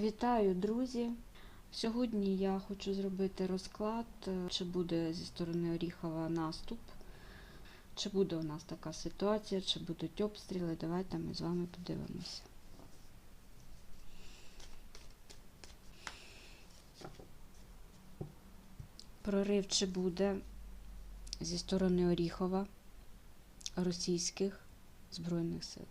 Вітаю, друзі! Сьогодні я хочу зробити розклад, е, чи буде зі сторони Оріхова наступ, чи буде у нас така ситуація, чи будуть обстріли. Давайте ми з вами подивимося. Прорив чи буде зі сторони Оріхова російських Збройних сил.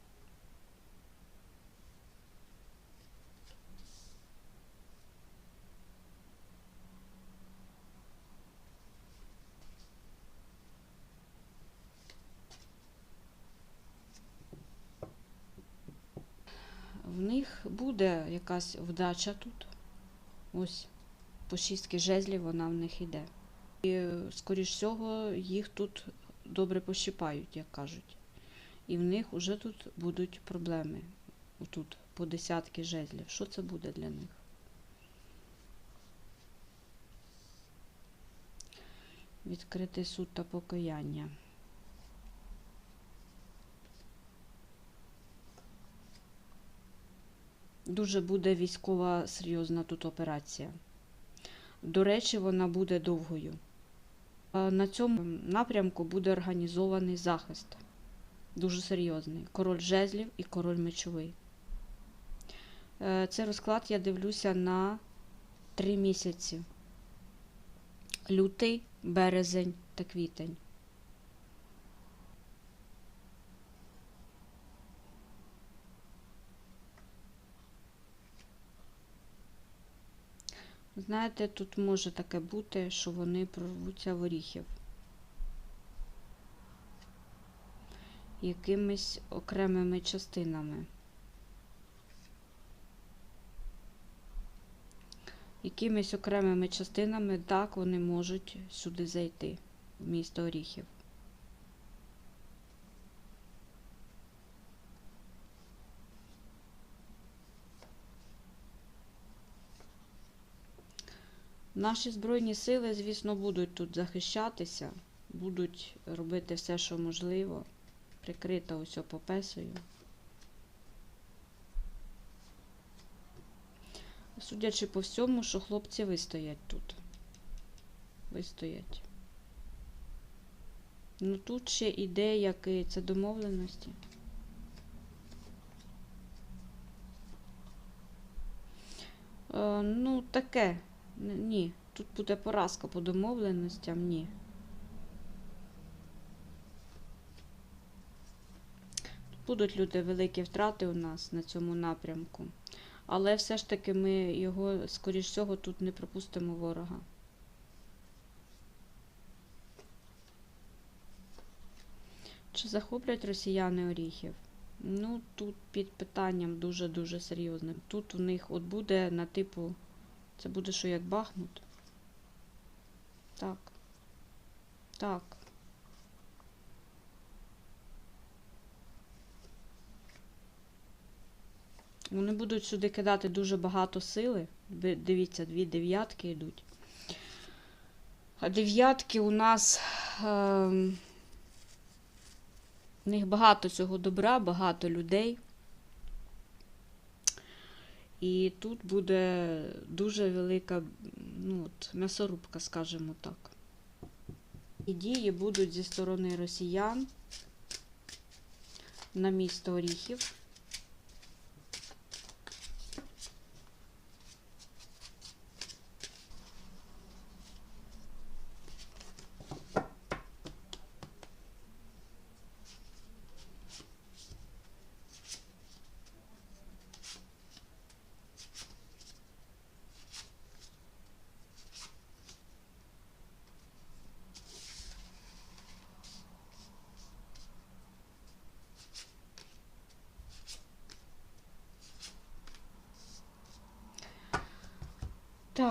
в них буде якась вдача тут. Ось по шістки жезлів вона в них іде. І, скоріш всього, їх тут добре пощипають, як кажуть. І в них вже тут будуть проблеми. Тут по десятки жезлів. Що це буде для них? Відкритий суд та покаяння. Дуже буде військова серйозна тут операція. До речі, вона буде довгою. На цьому напрямку буде організований захист. Дуже серйозний. Король жезлів і король мечовий. Е, Цей розклад я дивлюся на три місяці: лютий, березень та квітень. Знаєте, тут може таке бути, що вони прорвуться в оріхів. Якимись окремими частинами. Якимись окремими частинами так вони можуть сюди зайти, в місто Оріхів. Наші Збройні сили, звісно, будуть тут захищатися, будуть робити все, що можливо, прикрита ось попесою. Судячи по всьому, що хлопці вистоять тут. Вистоять. Ну тут ще іде, які це домовленості. Е, ну, таке. Ні, тут буде поразка по домовленостям, ні. Будуть люди великі втрати у нас на цьому напрямку. Але все ж таки ми його, скоріш всього, тут не пропустимо ворога. Чи захоплять росіяни оріхів? Ну, тут під питанням дуже-дуже серйозним. Тут у них от буде на типу це буде що як Бахмут? Так. Так. Вони будуть сюди кидати дуже багато сили. Дивіться, дві дев'ятки йдуть. А дев'ятки у нас. ем, в них багато цього добра, багато людей. І тут буде дуже велика ну, от, м'ясорубка, скажімо так. І дії будуть зі сторони росіян на місто Оріхів.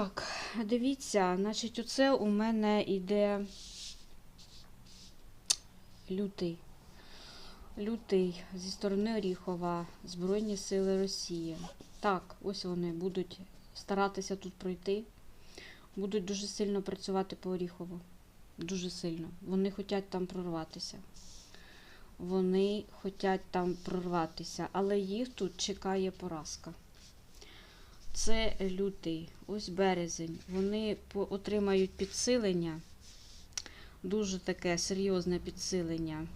Так, дивіться, значить, оце у мене йде лютий. Лютий зі сторони Оріхова, Збройні Сили Росії. Так, ось вони будуть старатися тут пройти. Будуть дуже сильно працювати по Оріхову. Дуже сильно. Вони хочуть там прорватися. Вони хочуть там прорватися, але їх тут чекає поразка. Це лютий, ось березень. Вони отримають підсилення, дуже таке серйозне підсилення.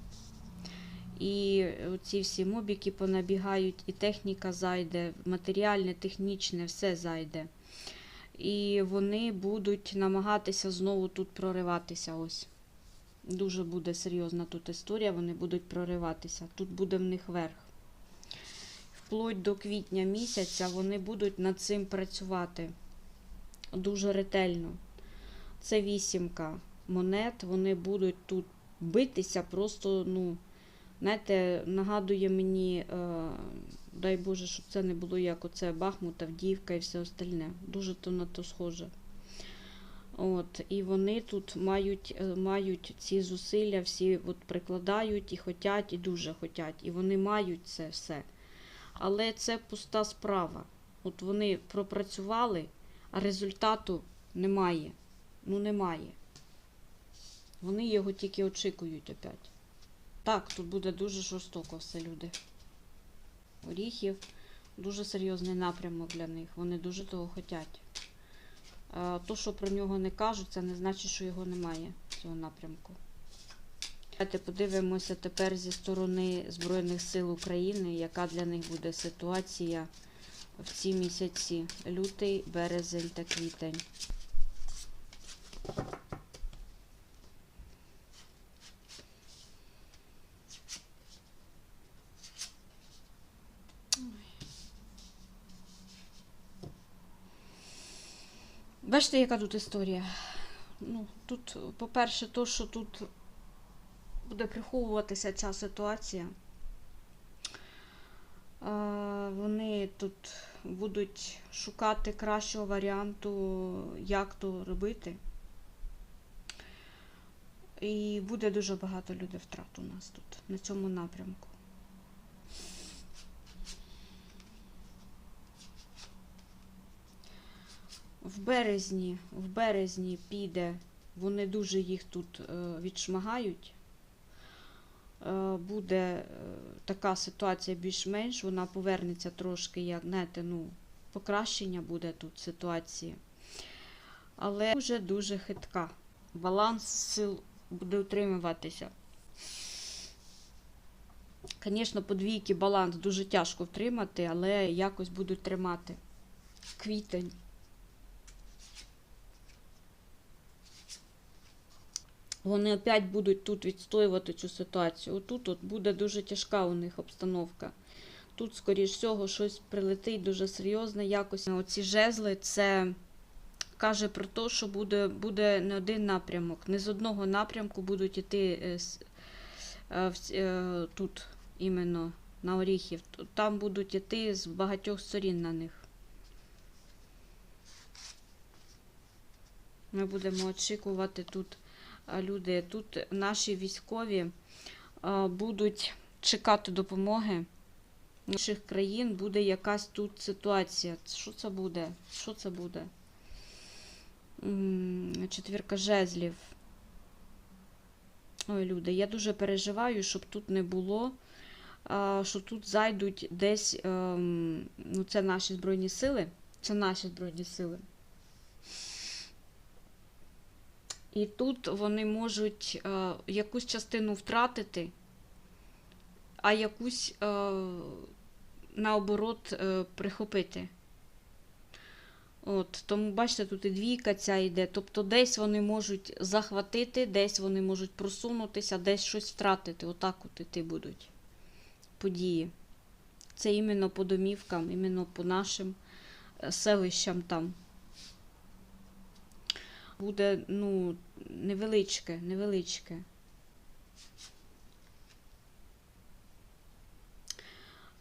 І ці всі мобіки понабігають, і техніка зайде, матеріальне, технічне, все зайде. І вони будуть намагатися знову тут прориватися. Ось. Дуже буде серйозна тут історія, вони будуть прориватися. Тут буде в них верх. Вплоть до квітня місяця вони будуть над цим працювати дуже ретельно. Це вісімка монет, вони будуть тут битися, просто, ну, знаєте, нагадує мені, е, дай Боже, щоб це не було як оце Бахмут, Авдіївка і все остальне. Дуже то на то схоже. От, і вони тут мають, е, мають ці зусилля, всі от прикладають і хотять, і дуже хотять. І вони мають це все. Але це пуста справа. От вони пропрацювали, а результату немає. Ну, немає. Вони його тільки очікують опять. Так, тут буде дуже жорстоко все, люди. Оріхів дуже серйозний напрямок для них. Вони дуже того хочуть. То, що про нього не кажуть, це не значить, що його немає, цього напрямку. Давайте подивимося тепер зі сторони Збройних сил України, яка для них буде ситуація в ці місяці лютий, березень та квітень. Бачите, яка тут історія? Ну, тут, по-перше, то, що тут буде приховуватися ця ситуація. Е, Вони тут будуть шукати кращого варіанту, як то робити. І буде дуже багато людей втрат у нас тут, на цьому напрямку. В березні, в березні піде, вони дуже їх тут е, відшмагають. Е, буде е, така ситуація більш-менш, вона повернеться трошки, як знаєте, ну, покращення буде тут ситуації. Але дуже дуже хитка. Баланс сил буде утримуватися. Звісно, подвійки баланс дуже тяжко втримати, але якось будуть тримати. Квітень. Вони опять будуть тут відстоювати цю ситуацію. Отут от буде дуже тяжка у них обстановка. Тут, скоріш всього, щось прилетить дуже серйозне якось. Оці жезли це каже про те, що буде, буде не один напрямок. Не з одного напрямку будуть йти е, е, е, тут іменно на оріхів. Там будуть йти з багатьох сторін на них. Ми будемо очікувати тут люди. Тут наші військові будуть чекати допомоги. З інших країн буде якась тут ситуація. Що це буде? Що це буде? Четвірка жезлів. Ой, люди, я дуже переживаю, щоб тут не було, що тут зайдуть десь, ем, ну це наші Збройні сили. Це наші Збройні сили. І тут вони можуть е, якусь частину втратити, а якусь е, наоборот е, прихопити. От, тому бачите, тут і двійка ця йде. Тобто десь вони можуть захватити, десь вони можуть просунутися, десь щось втратити. Отак от іти будуть події. Це іменно по домівкам, іменно по нашим е, селищам там. Буде, ну, невеличке, невеличке.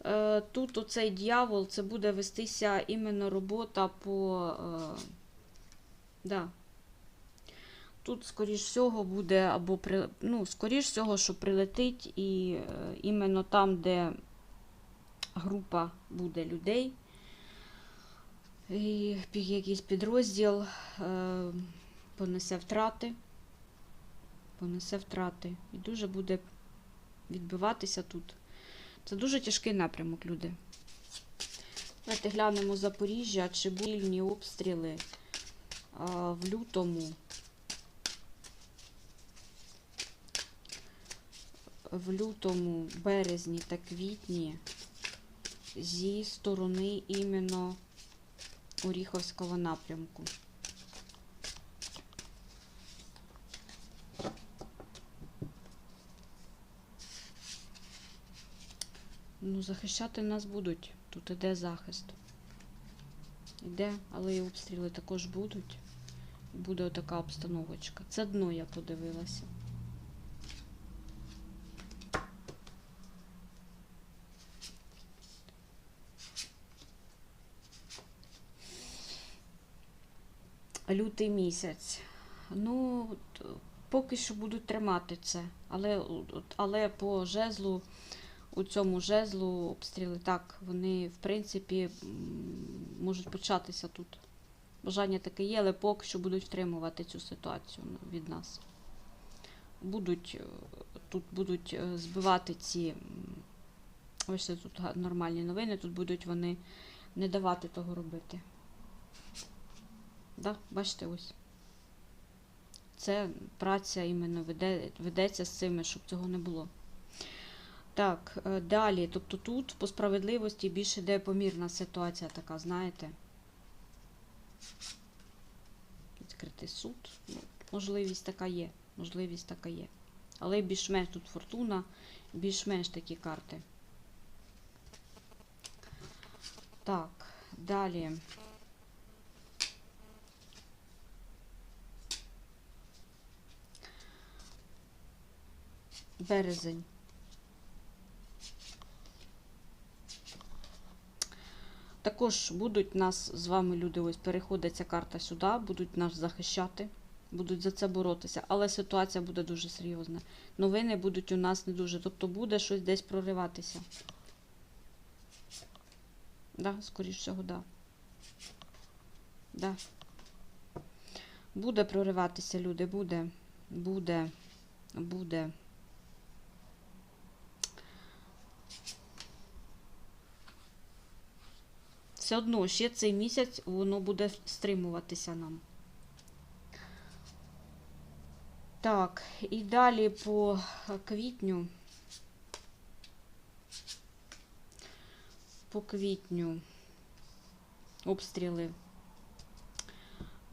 Е, Тут оцей дьявол, це буде вестися іменно робота по. Е, да. Тут, скоріш всього, буде або при, ну, скоріш всього, що прилетить, і е, іменно там, де група буде людей, і якийсь підрозділ понесе втрати. Понесе втрати. І дуже буде відбиватися тут. Це дуже тяжкий напрямок, люди. Давайте глянемо Запоріжжя, чи були вільні обстріли а, в лютому. В лютому, березні та квітні зі сторони іменно Оріховського напрямку. Ну, захищати нас будуть. Тут іде захист. Іде, але і обстріли також будуть. Буде отака обстановочка. Це дно я подивилася. Лютий місяць. Ну, поки що будуть тримати це. Але, але по жезлу у цьому жезлу обстріли так, вони, в принципі, можуть початися тут. Бажання таке є, але поки що будуть втримувати цю ситуацію ну, від нас. Будуть, е, тут будуть е, збивати ці. Ось тут нормальні новини, тут будуть вони не давати того робити. Да? Бачите, ось. Це праця іменно веде, ведеться з цими, щоб цього не було. Так, е, далі. Тобто тут по справедливості більш іде помірна ситуація така, знаєте. Відкритий суд. Ну, можливість така є. Можливість така є. Але більш-менш тут фортуна, більш-менш такі карти. Так, далі. Березень. Також будуть нас з вами люди, ось переходить ця карта сюди, будуть нас захищати, будуть за це боротися, але ситуація буде дуже серйозна. Новини будуть у нас не дуже. Тобто буде щось десь прориватися. Да, скоріш всього, да. Да. Буде прориватися, люди, буде. Буде. Буде. Все одно ще цей місяць воно буде стримуватися нам. Так, і далі по квітню. По квітню обстріли.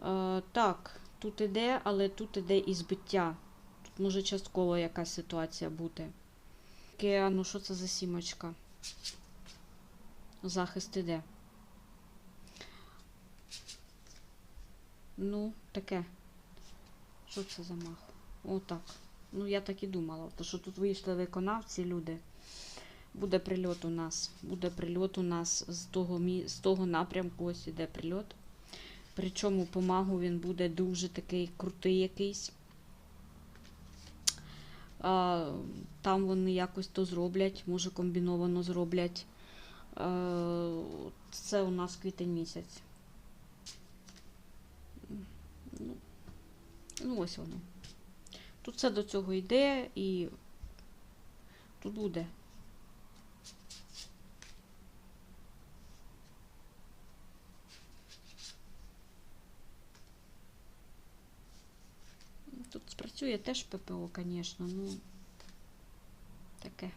Е, так, тут іде, але тут іде і збиття. Тут може частково якась ситуація бути. Таке, ну що це за сімочка? Захист іде. Ну, таке. Що це за мах? Отак. Ну, я так і думала. То що тут вийшли виконавці, люди. Буде прильот у нас. Буде прильот у нас з того, з того напрямку, ось іде прильот. Причому по магу він буде дуже такий крутий якийсь. А, там вони якось то зроблять, може комбіновано зроблять. А, це у нас квітень місяць. Ну, ну, ось воно. Тут все до цього йде і тут буде. Тут спрацює теж ППО, звісно, ну таке.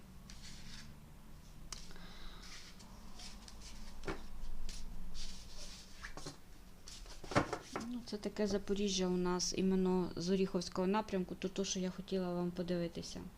Ну, це таке Запоріжжя у нас іменно з Оріховського напрямку, то то, що я хотіла вам подивитися.